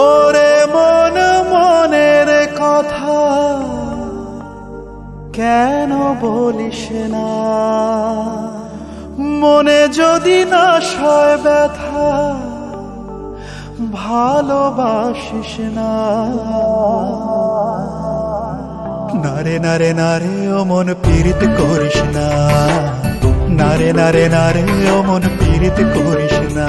ওরে মন মনের কথা, কেন বলিস না? মনে যদি না সয় ব্যথা, ভালোবাসিস না। নারে নারে নারে, ও মন পীড়িত করিস না। নারে নারে নারে, ও মন পীড়িত করিস না।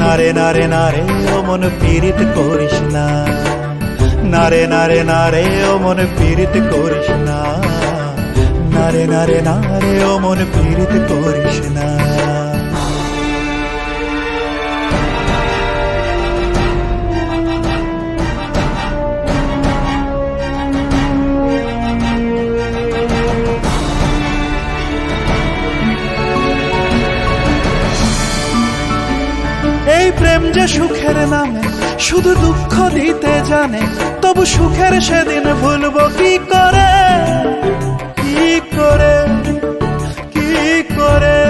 নারে নারে নারে, ও মন পীড়িত করিস না। নারে নারে নারে, ও মন পীড়িত করিস না। নারে নারে নারে, ও মন পীড়িত করিস না। প্রেম যে সুখের নামে, শুধু দুঃখ দিতে জানে, তবু সুখের সেদিন ভুলবো কি করে? কি করে? কি করে?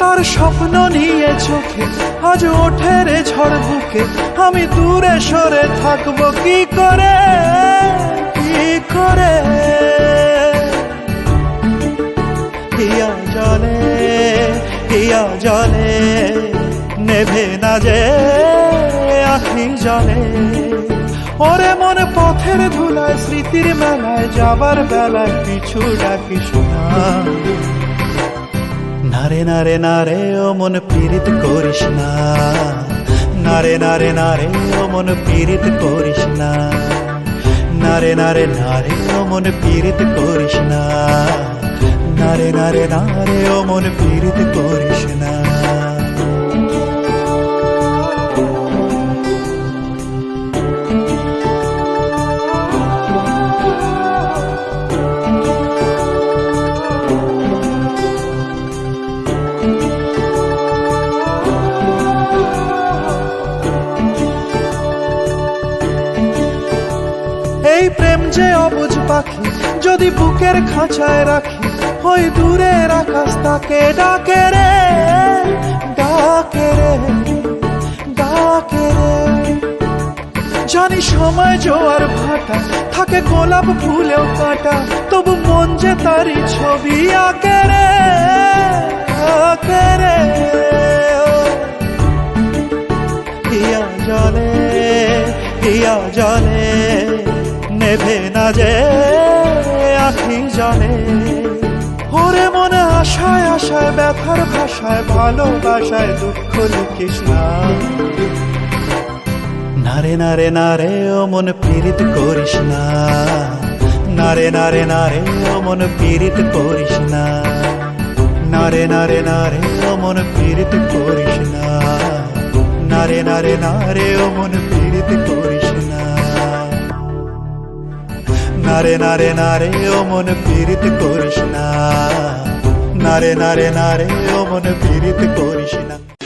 তার স্বপ্ন নিয়ে চোখে, আজ ওঠে রে ঝড় বুকে, আমি দূরে সরে থাকব কি করে? কি করে? জলে জলে নেভে না যে আখি জলে। ওরে মনে পথের ধুলায়, স্মৃতির মেলায়, যাবার বেলায় পিছু ডাকিস না নারে নারে নারে, ও মন পীড়িত করিস না। নারে নারে নারে, ও মন পীড়িত করিস না। নারে নারে নারে, ও মন পীড়িত করিস না। নারে নারে নারে, ও মন পীড়িত করিস না। প্রেম যে অবুঝ পাখি, যদি বুকের খাঁচায় রাখি, ওই দূরের আকাশ তাকে ডাকে রে ডাকে রে ডাকে রে। জানি সময় জোয়ার ভাটা, থাকে গোলাপ ফুলেও কাটা, তবু মন যে তারই ছবি আঁকে রে আঁকে রে। জলে হিয়া জলে নেভে না যে আখি জলে ওরে মনে আশায় আশায় ব্যথার ভাষায় ভালোবাসায় দুঃখ লিখিস না নারে নারে নারে ও মন পীড়িত করিস না নারে নারে নারে ও মন পীড়িত করিস না নারে নারে নারে ও মন পীড়িত করিস না নারে নারে নারে ও মন পীড়িত করিস নারে নারে নারে, ও মন পীড়িত করিস না। নারে নারে নারে, ও মন পীড়িত করিস না।